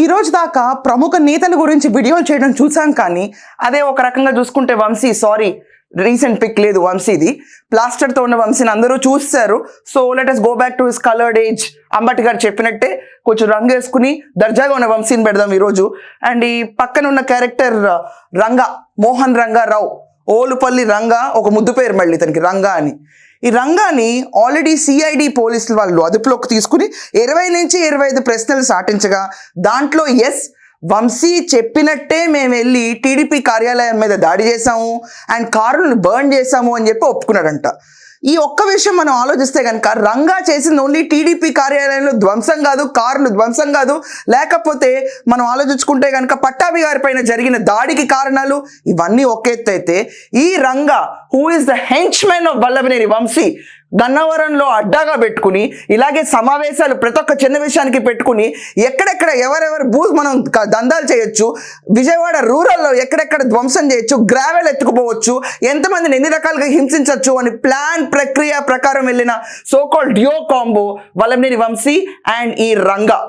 ఈ రోజు దాకా ప్రముఖ నేతల గురించి వీడియోలు చేయడం చూసాం కానీ అదే ఒక రకంగా చూసుకుంటే వంశీ సారీ రీసెంట్ పిక్ లేదు వంశీది. ప్లాస్టర్తో ఉన్న వంశీని అందరూ చూస్తారు. So let us go back to his coloured age Ambati గారు చెప్పినట్టే కొంచెం రంగు వేసుకుని దర్జాగా ఉన్న వంశీని పెడదాం ఈరోజు. అండ్ ఈ పక్కన ఉన్న క్యారెక్టర్ రంగా మోహన్ రంగారావు. ఓలుపల్లి రంగా ఒక ముద్దు పేరు మళ్ళీ ఇతనికి రంగా అని. ఈ రంగాన్ని ఆల్రెడీ సిఐడి పోలీసులు వాళ్ళు అదుపులోకి తీసుకుని ఇరవై నుంచి ఇరవై ఐదు ప్రశ్నలు సాటించగా దాంట్లో ఎస్ వంశీ చెప్పినట్టే మేము వెళ్ళి టీడీపీ కార్యాలయం మీద దాడి చేశాము అండ్ కారులను బర్న్ చేశాము అని చెప్పి ఒప్పుకున్నాడంట. ఈ ఒక్క విషయం మనం ఆలోచిస్తే కనుక రంగా చేసింది ఓన్లీ టీడీపీ కార్యాలయంలో ధ్వంసం కాదు కార్లు ధ్వంసం కాదు. లేకపోతే మనం ఆలోచించుకుంటే కనుక పట్టాభి గారి పైన జరిగిన దాడికి కారణాలు ఇవన్నీ ఒక ఎత్తు అయితే ఈ Ranga who is the henchmen of Vallabhaneni Vamsi గన్నవరంలో అడ్డాగా పెట్టుకుని ఇలాగే సమావేశాలు ప్రతి ఒక్క చిన్న విషయానికి పెట్టుకుని ఎక్కడెక్కడ ఎవరెవరు భూ మనం దందాలు చేయొచ్చు విజయవాడ రూరల్లో ఎక్కడెక్కడ ధ్వంసం చేయొచ్చు గ్రావెల్ ఎత్తుకుపోవచ్చు ఎంతమందిని ఎన్ని రకాలుగా హింసించవచ్చు అని ప్లాన్ ప్రక్రియ ప్రకారం వెళ్ళిన so called duo combo Vallabhaneni Vamsi and ఈ రంగా.